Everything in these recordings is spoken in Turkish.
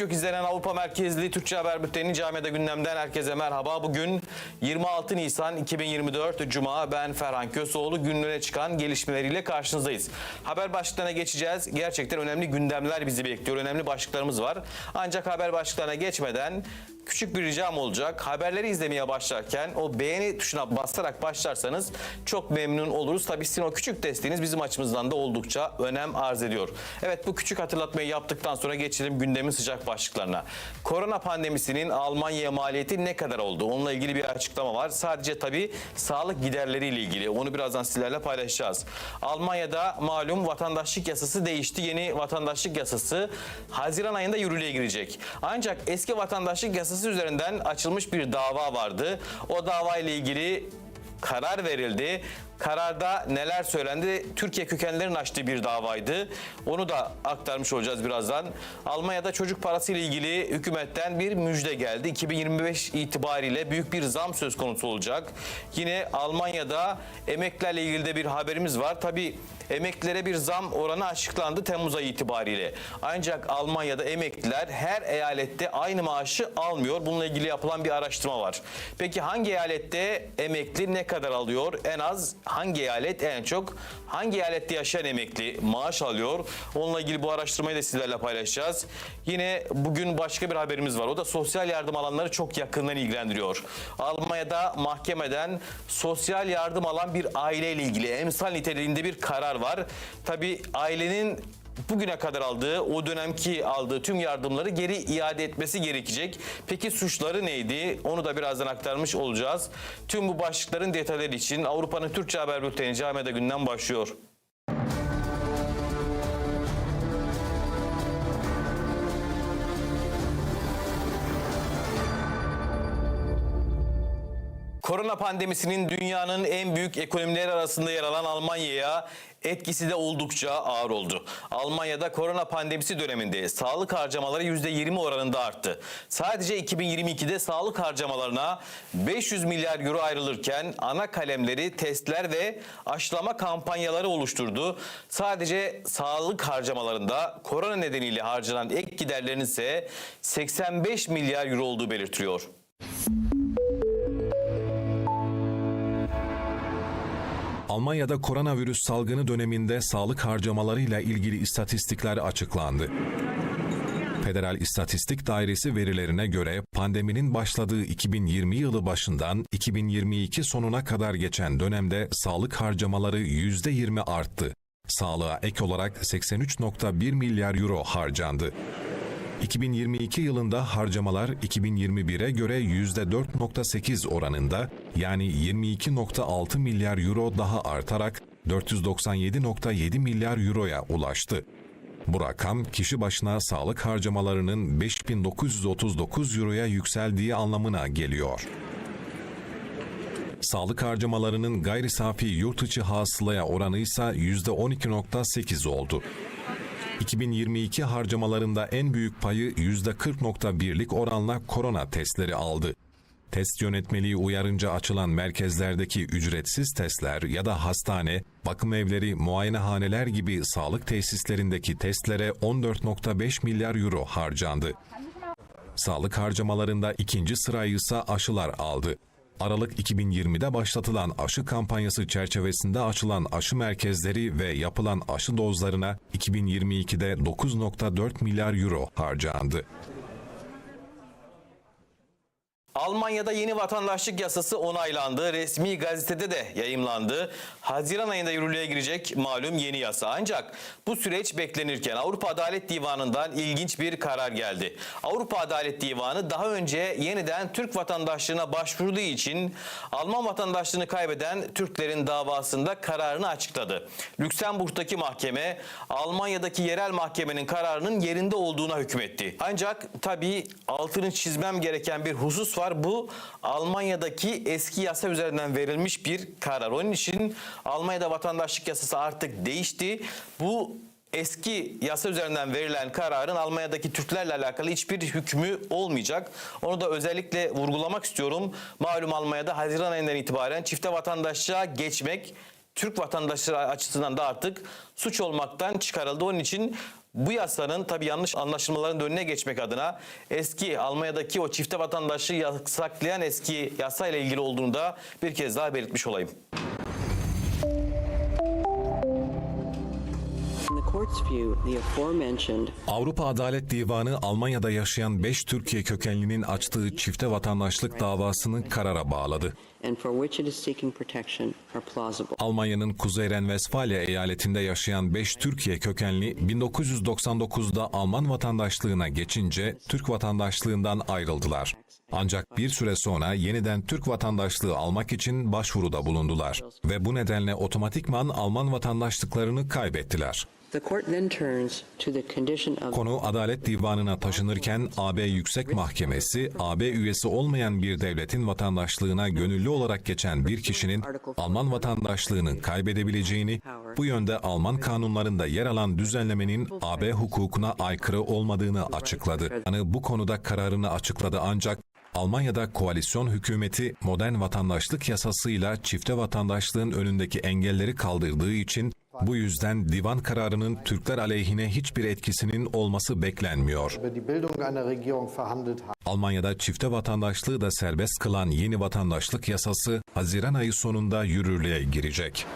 Çok izlenen Avrupa merkezli Türkçe Haber Bülteni Camiada gündemden herkese merhaba. Bugün 26 Nisan 2024 Cuma ben Ferhan Köseoğlu günlüğüne çıkan gelişmeleriyle karşınızdayız. Haber başlıklarına geçeceğiz. Gerçekten önemli gündemler bizi bekliyor. Önemli başlıklarımız var. Ancak haber başlıklarına geçmeden küçük bir ricam olacak. Haberleri izlemeye başlarken o beğeni tuşuna basarak başlarsanız çok memnun oluruz. Tabii sizin o küçük desteğiniz bizim açımızdan da oldukça önem arz ediyor. Evet bu küçük hatırlatmayı yaptıktan sonra geçelim gündemin sıcak başlıklarına. Korona pandemisinin Almanya'ya maliyeti ne kadar oldu? Onunla ilgili bir açıklama var. Sadece tabii sağlık giderleriyle ilgili. Onu birazdan sizlerle paylaşacağız. Almanya'da malum vatandaşlık yasası değişti. Yeni vatandaşlık yasası Haziran ayında yürürlüğe girecek. Ancak eski vatandaşlık yasası üzerinden açılmış bir dava vardı. O dava ile ilgili karar verildi. Kararda neler söylendi? Türkiye kökenlerin açtığı bir davaydı. Onu da aktarmış olacağız birazdan. Almanya'da çocuk parası ile ilgili hükümetten bir müjde geldi. 2025 itibariyle büyük bir zam söz konusu olacak. Yine Almanya'da emeklilerle ilgili de bir haberimiz var. Tabii emeklilere bir zam oranı açıklandı Temmuz ayı itibariyle. Ancak Almanya'da emekliler her eyalette aynı maaşı almıyor. Bununla ilgili yapılan bir araştırma var. Peki hangi eyalette emekli ne kadar alıyor? En az hangi eyalet en çok hangi eyalette yaşayan emekli maaş alıyor? Onunla ilgili bu araştırmayı da sizlerle paylaşacağız. Yine bugün başka bir haberimiz var. O da sosyal yardım alanları çok yakından ilgilendiriyor. Almanya'da mahkemeden sosyal yardım alan bir aileyle ilgili emsal niteliğinde bir karar var. Tabii ailenin bugüne kadar aldığı, o dönemki aldığı tüm yardımları geri iade etmesi gerekecek. Peki suçları neydi? Onu da birazdan aktarmış olacağız. Tüm bu başlıkların detayları için Avrupa'nın Türkçe Haber Bülteni Camiada günden başlıyor. Korona pandemisinin dünyanın en büyük ekonomileri arasında yer alan Almanya'ya etkisi de oldukça ağır oldu. Almanya'da korona pandemisi döneminde sağlık harcamaları %20 oranında arttı. Sadece 2022'de sağlık harcamalarına 500 milyar euro ayrılırken ana kalemleri testler ve aşılama kampanyaları oluşturdu. Sadece sağlık harcamalarında korona nedeniyle harcanan ek giderlerin ise 85 milyar euro olduğu belirtiliyor. Almanya'da koronavirüs salgını döneminde sağlık harcamalarıyla ilgili istatistikler açıklandı. Federal İstatistik Dairesi verilerine göre pandeminin başladığı 2020 yılı başından 2022 sonuna kadar geçen dönemde sağlık harcamaları %20 arttı. Sağlığa ek olarak 83.1 milyar euro harcandı. 2022 yılında harcamalar 2021'e göre %4.8 oranında yani 22.6 milyar euro daha artarak 497.7 milyar euroya ulaştı. Bu rakam kişi başına sağlık harcamalarının 5939 euroya yükseldiği anlamına geliyor. Sağlık harcamalarının gayri safi yurt içi hasılaya oranı ise %12.8 oldu. 2022 harcamalarında en büyük payı %40.1'lik oranla korona testleri aldı. Test yönetmeliği uyarınca açılan merkezlerdeki ücretsiz testler ya da hastane, bakım evleri, muayenehaneler gibi sağlık tesislerindeki testlere 14.5 milyar euro harcandı. Sağlık harcamalarında ikinci sırayı ise aşılar aldı. Aralık 2020'de başlatılan aşı kampanyası çerçevesinde açılan aşı merkezleri ve yapılan aşı dozlarına 2022'de 9.4 milyar euro harcandı. Almanya'da yeni vatandaşlık yasası onaylandı. Resmi gazetede de yayımlandı. Haziran ayında yürürlüğe girecek malum yeni yasa. Ancak bu süreç beklenirken Avrupa Adalet Divanı'ndan ilginç bir karar geldi. Avrupa Adalet Divanı daha önce yeniden Türk vatandaşlığına başvurduğu için Alman vatandaşlığını kaybeden Türklerin davasında kararını açıkladı. Lüksemburg'daki mahkeme Almanya'daki yerel mahkemenin kararının yerinde olduğuna hükmetti. Ancak tabii altını çizmem gereken bir husus var. Bu Almanya'daki eski yasa üzerinden verilmiş bir karar. Onun için Almanya'da vatandaşlık yasası artık değişti. Bu eski yasa üzerinden verilen kararın Almanya'daki Türklerle alakalı hiçbir hükmü olmayacak. Onu da özellikle vurgulamak istiyorum. Malum Almanya'da Haziran ayından itibaren çifte vatandaşlığa geçmek Türk vatandaşları açısından da artık suç olmaktan çıkarıldı. Onun için Bu yasanın tabii yanlış anlaşılmaların önüne geçmek adına eski Almanya'daki o çifte vatandaşlığı yasaklayan eski yasayla ilgili olduğunu da bir kez daha belirtmiş olayım. Avrupa Adalet Divanı Almanya'da yaşayan 5 Türkiye kökenlinin açtığı çifte vatandaşlık davasını karara bağladı. Almanya'nın Kuzey Ren-Vesfalya eyaletinde yaşayan 5 Türkiye kökenli 1999'da Alman vatandaşlığına geçince Türk vatandaşlığından ayrıldılar. Ancak bir süre sonra yeniden Türk vatandaşlığı almak için başvuruda bulundular ve bu nedenle otomatikman Alman vatandaşlıklarını kaybettiler. Konu Adalet Divanı'na taşınırken AB Yüksek Mahkemesi, AB üyesi olmayan bir devletin vatandaşlığına gönüllü olarak geçen bir kişinin Alman vatandaşlığını kaybedebileceğini, bu yönde Alman kanunlarında yer alan düzenlemenin AB hukukuna aykırı olmadığını açıkladı. Yani bu konuda kararını açıkladı ancak Almanya'da koalisyon hükümeti modern vatandaşlık yasasıyla çifte vatandaşlığın önündeki engelleri kaldırdığı için bu yüzden divan kararının Türkler aleyhine hiçbir etkisinin olması beklenmiyor. Almanya'da çifte vatandaşlığı da serbest kılan yeni vatandaşlık yasası Haziran ayı sonunda yürürlüğe girecek.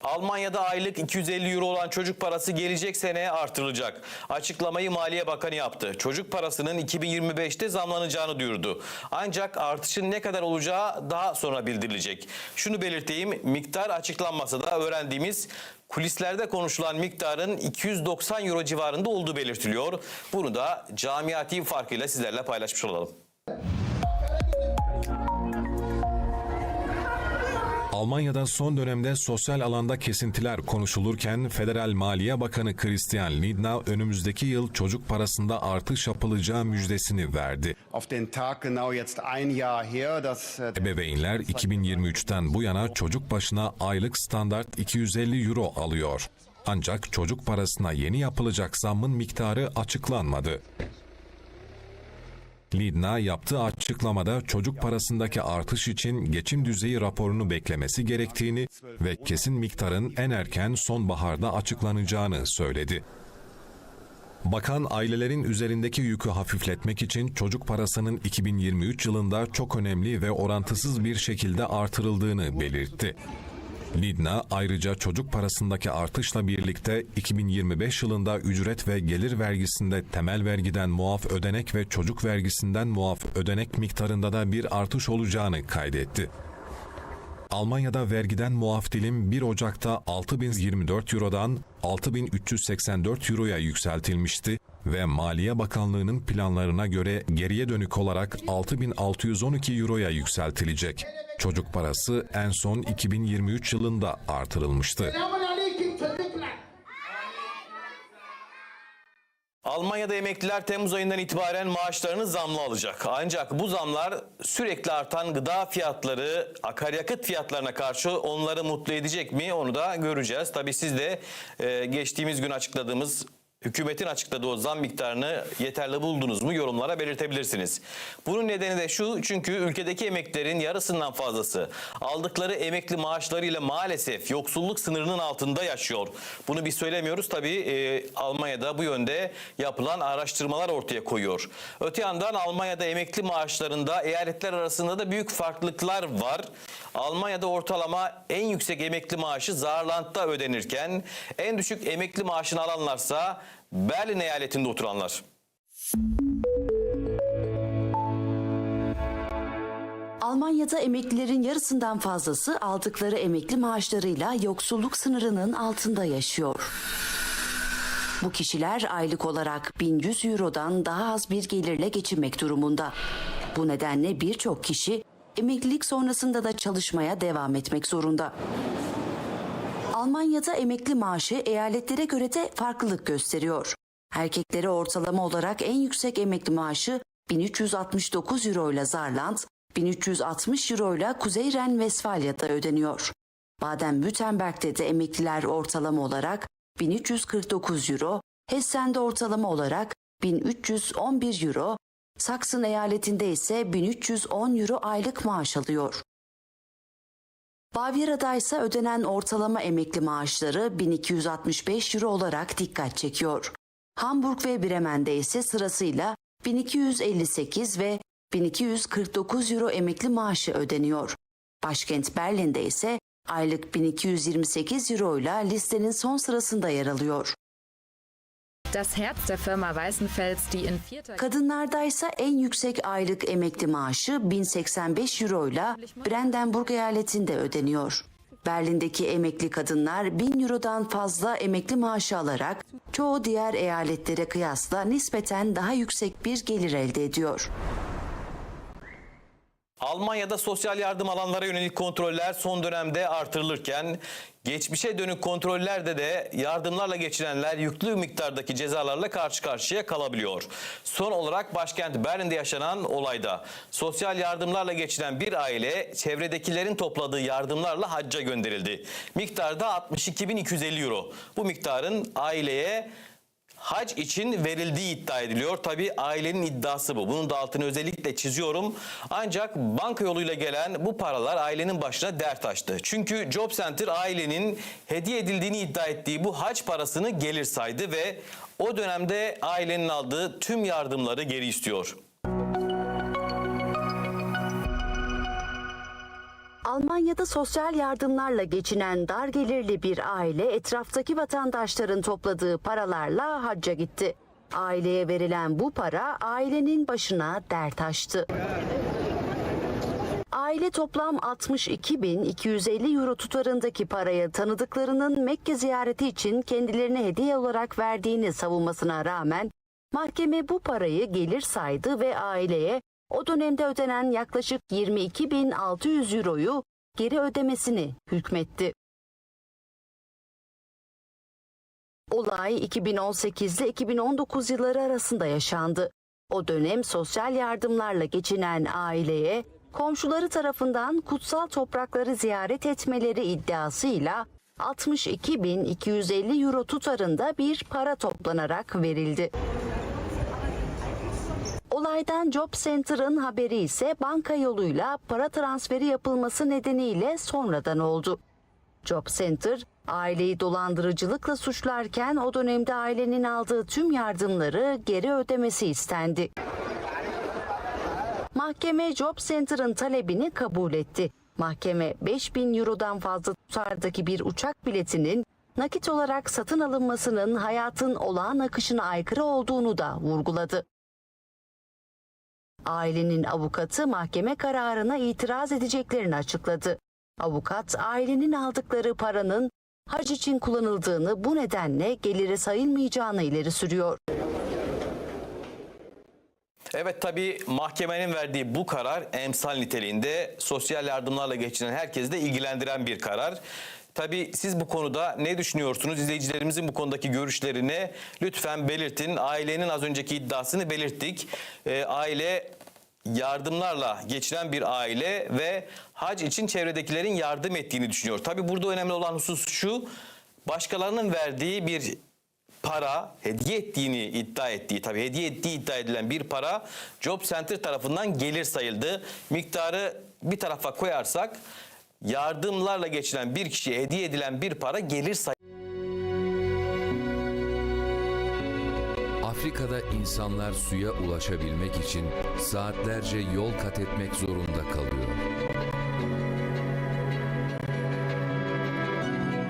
Almanya'da aylık 250 euro olan çocuk parası gelecek seneye artırılacak. Açıklamayı Maliye Bakanı yaptı. Çocuk parasının 2025'te zamlanacağını duyurdu. Ancak artışın ne kadar olacağı daha sonra bildirilecek. Şunu belirteyim, miktar açıklanmasa da öğrendiğimiz kulislerde konuşulan miktarın 290 euro civarında olduğu belirtiliyor. Bunu da Camia TV farkıyla sizlerle paylaşmış olalım. Almanya'da son dönemde sosyal alanda kesintiler konuşulurken Federal Maliye Bakanı Christian Lindner önümüzdeki yıl çocuk parasında artış yapılacağı müjdesini verdi. äh, Ebeveynler 2023'ten bu yana çocuk başına aylık standart 250 euro alıyor. Ancak çocuk parasına yeni yapılacak zammın miktarı açıklanmadı. Lidna yaptığı açıklamada çocuk parasındaki artış için geçim düzeyi raporunu beklemesi gerektiğini ve kesin miktarın en erken sonbaharda açıklanacağını söyledi. Bakan ailelerin üzerindeki yükü hafifletmek için çocuk parasının 2023 yılında çok önemli ve orantısız bir şekilde artırıldığını belirtti. Lidna ayrıca çocuk parasındaki artışla birlikte 2025 yılında ücret ve gelir vergisinde temel vergiden muaf ödenek ve çocuk vergisinden muaf ödenek miktarında da bir artış olacağını kaydetti. Almanya'da vergiden muaf dilim 1 Ocak'ta 6024 Euro'dan 6384 Euro'ya yükseltilmişti ve Maliye Bakanlığı'nın planlarına göre geriye dönük olarak 6612 Euro'ya yükseltilecek. Çocuk parası en son 2023 yılında artırılmıştı. Almanya'da emekliler Temmuz ayından itibaren maaşlarını zamlı alacak. Ancak bu zamlar sürekli artan gıda fiyatları, akaryakıt fiyatlarına karşı onları mutlu edecek mi onu da göreceğiz. Tabii siz de e, geçtiğimiz gün açıkladığımız hükümetin açıkladığı o zam miktarını yeterli buldunuz mu yorumlara belirtebilirsiniz. Bunun nedeni de şu çünkü ülkedeki emeklilerin yarısından fazlası aldıkları emekli maaşlarıyla maalesef yoksulluk sınırının altında yaşıyor. Bunu biz söylemiyoruz tabii e, Almanya'da bu yönde yapılan araştırmalar ortaya koyuyor. Öte yandan Almanya'da emekli maaşlarında eyaletler arasında da büyük farklılıklar var. Almanya'da ortalama en yüksek emekli maaşı Saarland'da ödenirken en düşük emekli maaşını alanlarsa Berlin eyaletinde oturanlar. Almanya'da emeklilerin yarısından fazlası aldıkları emekli maaşlarıyla yoksulluk sınırının altında yaşıyor. Bu kişiler aylık olarak 1100 Euro'dan daha az bir gelirle geçinmek durumunda. Bu nedenle birçok kişi emeklilik sonrasında da çalışmaya devam etmek zorunda. Almanya'da emekli maaşı eyaletlere göre de farklılık gösteriyor. Erkeklere ortalama olarak en yüksek emekli maaşı 1369 euro ile Saarland, 1360 euro ile Kuzey Ren-Vesfalya'da ödeniyor. Baden-Württemberg'de de emekliler ortalama olarak 1349 euro, Hessen'de ortalama olarak 1311 euro, Sakson eyaletinde ise 1310 euro aylık maaş alıyor. Bavyera'da ise ödenen ortalama emekli maaşları 1265 euro olarak dikkat çekiyor. Hamburg ve Bremen'de ise sırasıyla 1258 ve 1249 euro emekli maaşı ödeniyor. Başkent Berlin'de ise aylık 1228 euro ile listenin son sırasında yer alıyor. Das Herz der Firma Weißenfels, die in vierter Kadınlarda ise en yüksek aylık emekli maaşı 1085 euro ile Brandenburg eyaletinde ödeniyor. Berlin'deki emekli kadınlar 1000 eurodan fazla emekli maaşı alarak çoğu diğer eyaletlere kıyasla nispeten daha yüksek bir gelir elde ediyor. Almanya'da sosyal yardım alanlara yönelik kontroller son dönemde artırılırken geçmişe dönük kontrollerde de yardımlarla geçirenler yüklü miktardaki cezalarla karşı karşıya kalabiliyor. Son olarak başkent Berlin'de yaşanan olayda sosyal yardımlarla geçiren bir aile çevredekilerin topladığı yardımlarla hacca gönderildi. Miktarda 62.250 euro. Bu miktarın aileye hac için verildiği iddia ediliyor. Tabi ailenin iddiası bu. Bunun da altını özellikle çiziyorum. Ancak banka yoluyla gelen bu paralar ailenin başına dert açtı. Çünkü Job Center ailenin hediye edildiğini iddia ettiği bu hac parasını gelir saydı ve o dönemde ailenin aldığı tüm yardımları geri istiyor. Almanya'da sosyal yardımlarla geçinen dar gelirli bir aile etraftaki vatandaşların topladığı paralarla hacca gitti. Aileye verilen bu para ailenin başına dert açtı. Aile toplam 62.250 euro tutarındaki parayı tanıdıklarının Mekke ziyareti için kendilerine hediye olarak verdiğini savunmasına rağmen mahkeme bu parayı gelir saydı ve aileye o dönemde ödenen yaklaşık 22.600 euroyu geri ödemesini hükmetti. Olay 2018 ile 2019 yılları arasında yaşandı. O dönem sosyal yardımlarla geçinen aileye komşuları tarafından kutsal toprakları ziyaret etmeleri iddiasıyla 62.250 euro tutarında bir para toplanarak verildi. Olaydan Job Center'ın haberi ise banka yoluyla para transferi yapılması nedeniyle sonradan oldu. Job Center, aileyi dolandırıcılıkla suçlarken o dönemde ailenin aldığı tüm yardımları geri ödemesi istendi. Mahkeme Job Center'ın talebini kabul etti. Mahkeme 5000 eurodan fazla tutardaki bir uçak biletinin nakit olarak satın alınmasının hayatın olağan akışına aykırı olduğunu da vurguladı. Ailenin avukatı mahkeme kararına itiraz edeceklerini açıkladı. Avukat ailenin aldıkları paranın hac için kullanıldığını bu nedenle geliri sayılmayacağını ileri sürüyor. Evet tabi mahkemenin verdiği bu karar emsal niteliğinde sosyal yardımlarla geçinen herkesi de ilgilendiren bir karar. Tabi siz bu konuda ne düşünüyorsunuz? İzleyicilerimizin bu konudaki görüşlerini lütfen belirtin. Ailenin az önceki iddiasını belirttik. Ee, aile yardımlarla geçinen bir aile ve hac için çevredekilerin yardım ettiğini düşünüyor. Tabi burada önemli olan husus şu. Başkalarının verdiği bir para hediye ettiğini iddia ettiği tabii hediye ettiği iddia edilen bir para Job Center tarafından gelir sayıldı. Miktarı bir tarafa koyarsak yardımlarla geçilen bir kişiye hediye edilen bir para gelir sayıldı. Afrika'da insanlar suya ulaşabilmek için saatlerce yol kat etmek zorunda kalıyor.